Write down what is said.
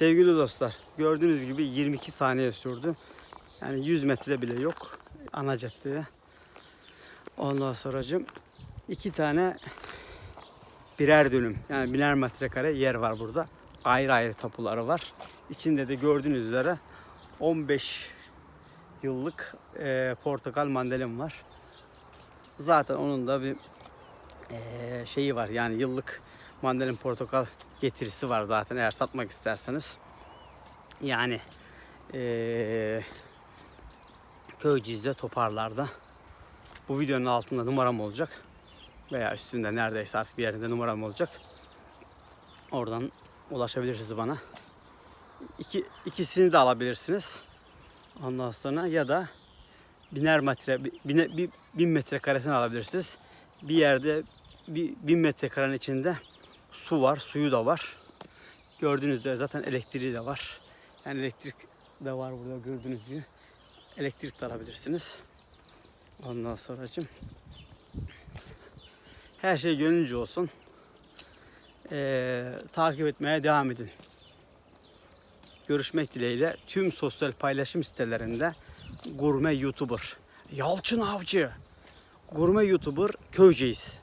Sevgili dostlar, gördüğünüz gibi 22 saniye sürdü. Yani 100 metre bile yok ana caddeye. Ondan sonracım iki tane birer dönüm yani biner metrekare yer var burada. Ayrı ayrı tapuları var. İçinde de gördüğünüz üzere 15 yıllık eee, portakal mandalin var. Zaten onun da bir eee, şeyi var yani yıllık mandalin portakal getirisi var zaten eğer satmak isterseniz. Yani eee Köyceğiz'de toparlarda. Bu videonun altında numaram olacak. Veya üstünde neredeyse artık bir yerinde numaram olacak. Oradan ulaşabilirsiniz bana. İki, ikisini de alabilirsiniz. Ondan sonra ya da biner metre, bine, bin metrekaresini alabilirsiniz. Bir yerde bir bin metrekarenin içinde su var, suyu da var. Gördüğünüz üzere zaten elektriği de var. Yani elektrik de var burada gördüğünüz gibi. Elektrik de alabilirsiniz. Ondan sonracım her şey gönlünce olsun. Ee, takip etmeye devam edin. Görüşmek dileğiyle tüm sosyal paylaşım sitelerinde gurme YouTuber Yalçın Avcı Gurme YouTuber Köyceğiz